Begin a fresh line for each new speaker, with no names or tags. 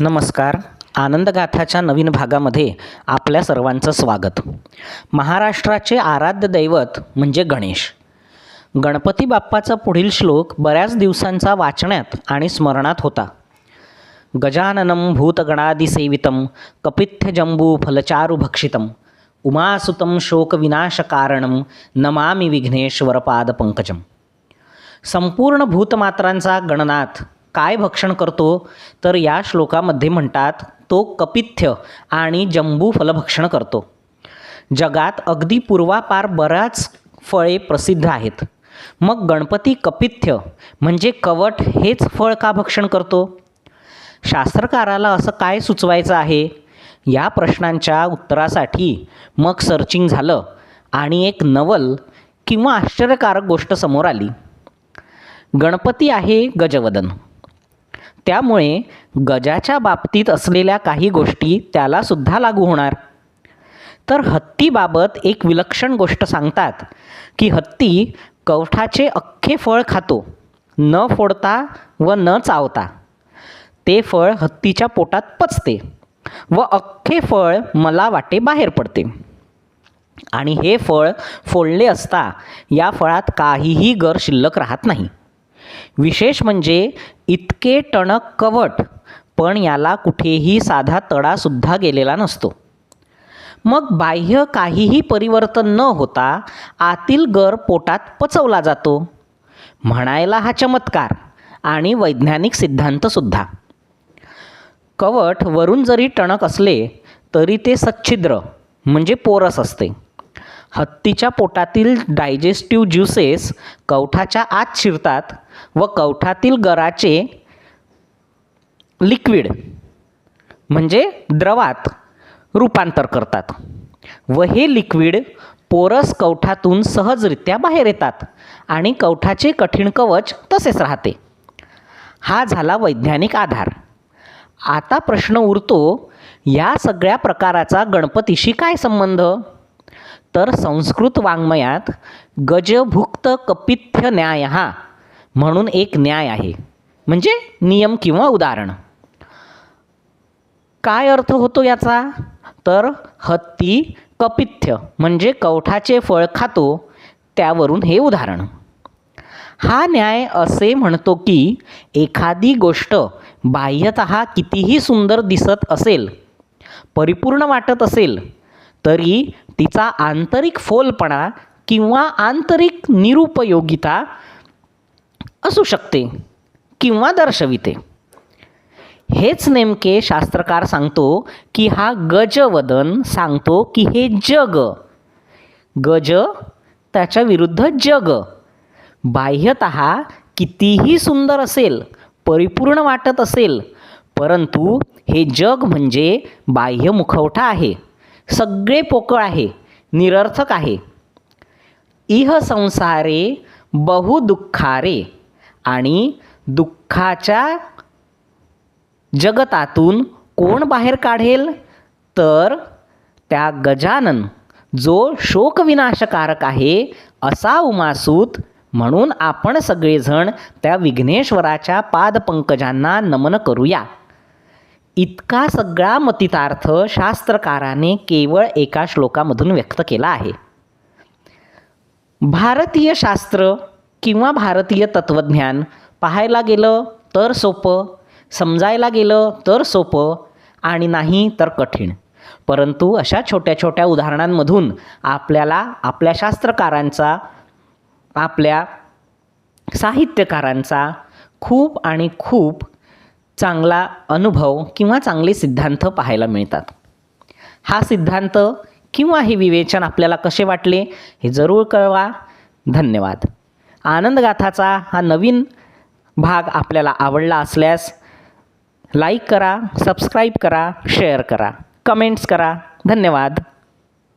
नमस्कार. आनंदगाथाच्या नवीन भागामध्ये आपल्या सर्वांचं स्वागत. महाराष्ट्राचे आराध्य दैवत म्हणजे गणेश. गणपती बाप्पाचा पुढील श्लोक बऱ्याच दिवसांचा वाचण्यात आणि स्मरणात होता. गजाननं भूतगणादिसेवितं कपित्थजंबू फलचारु उमासुतम उमासुतं शोकविनाशकारणं नमामि विघ्नेश्वरपादपंकजं संपूर्ण भूतमात्रांचा गणनाथ काय भक्षण करतो? तर या श्लोकामध्ये म्हणतात तो कपिथ्य आणि जंबू फलभक्षण करतो. जगात अगदी पूर्वापार बऱ्याच फळे प्रसिद्ध आहेत. मग गणपती कपिथ्य म्हणजे कवट हेच फळ का भक्षण करतो? शास्त्रकाराला असं काय सुचवायचं आहे? या प्रश्नांच्या उत्तरासाठी मग सर्चिंग झालं आणि एक नवल किंवा आश्चर्यकारक गोष्ट समोर आली. गणपती आहे गजवदन. त्यामुळे गजाच्या बाबतीत असलेल्या काही गोष्टी त्याला सुद्धा लागू होणार. तर हत्तीबाबत एक विलक्षण गोष्ट सांगतात की हत्ती कवठाचे अख्खे फळ खातो न फोडता व न चावता. ते फळ हत्तीच्या पोटात पचते व अख्खे फळ मला वाटे बाहेर पडते. आणि हे फळ फोडले असता या फळात काहीही गर शिल्लक राहत नाही. विशेष म्हणजे इतके टणक कवट पण याला कुठेही साधा तडासुद्धा गेलेला नसतो. मग बाह्य काहीही परिवर्तन न होता आतील गर पोटात पचवला जातो. म्हणायला हा चमत्कार आणि वैज्ञानिक सिद्धांतसुद्धा कवट वरून जरी टणक असले तरी ते सच्छिद्र म्हणजे पोरस असते. हत्तीच्या पोटातील डायजेस्टिव्ह ज्युसेस कवठाच्या आत शिरतात व कवठातील गराचे लिक्विड म्हणजे द्रवात रूपांतर करतात व हे लिक्विड पोरस कवठातून सहजरित्या बाहेर येतात आणि कवठाचे कठीण कवच तसेच राहते. हा झाला वैज्ञानिक आधार. आता प्रश्न उरतो या सगळ्या प्रकाराचा गणपतीशी काय संबंध? तर संस्कृत वाङ्मयात गजभुक्त कपिथ्य न्याय हा म्हणून एक न्याय आहे. म्हणजे नियम किंवा उदाहरण. काय अर्थ होतो याचा? तर हत्ती कपिथ्य म्हणजे कवठाचे फळ खातो त्यावरून हे उदाहरण. हा न्याय असे म्हणतो की एखादी गोष्ट बाह्यत कितीही सुंदर दिसत असेल परिपूर्ण वाटत असेल तरी तिचा आंतरिक फोलपणा किंवा आंतरिक निरुपयोगिता असू शकते किंवा दर्शविते. हेच नेमके शास्त्रकार सांगतो की हा गजवदन सांगतो की हे जग. गज त्याच्या विरुद्ध जग. बाह्यत कितीही सुंदर असेल परिपूर्ण वाटत असेल परंतु हे जग म्हणजे बाह्य मुखवटा आहे. सगळे पोकळ आहे निरर्थक आहे. इह संसारे बहुदुःखारे आणि दुःखाच्या जगतातून कोण बाहेर काढेल? तर त्या गजानन जो शोकविनाशकारक आहे असा उमासूत म्हणून आपण सगळेजण त्या विघ्नेश्वराच्या पादपंकजांना नमन करूया. इतका सगळा मतितार्थ शास्त्रकाराने केवळ एका श्लोकामधून व्यक्त केला आहे. भारतीय शास्त्र किंवा भारतीय तत्त्वज्ञान पाहायला गेलं तर सोपं समजायला गेलं तर सोपं आणि नाही तर कठीण. परंतु अशा छोट्या छोट्या उदाहरणांमधून आपल्याला आपल्या शास्त्रकारांचा आपल्या साहित्यकारांचा खूप आणि खूप चांगला अनुभव किंवा चांगले सिद्धांत पाहायला मिळतात. हा सिद्धांत किंवा हे विवेचन आपल्याला कसे वाटले हे जरूर कळवा. धन्यवाद. आनंदगाथाचा हा नवीन भाग आपल्याला आवडला असल्यास लाईक करा सबस्क्राईब करा शेअर करा कमेंट्स करा. धन्यवाद.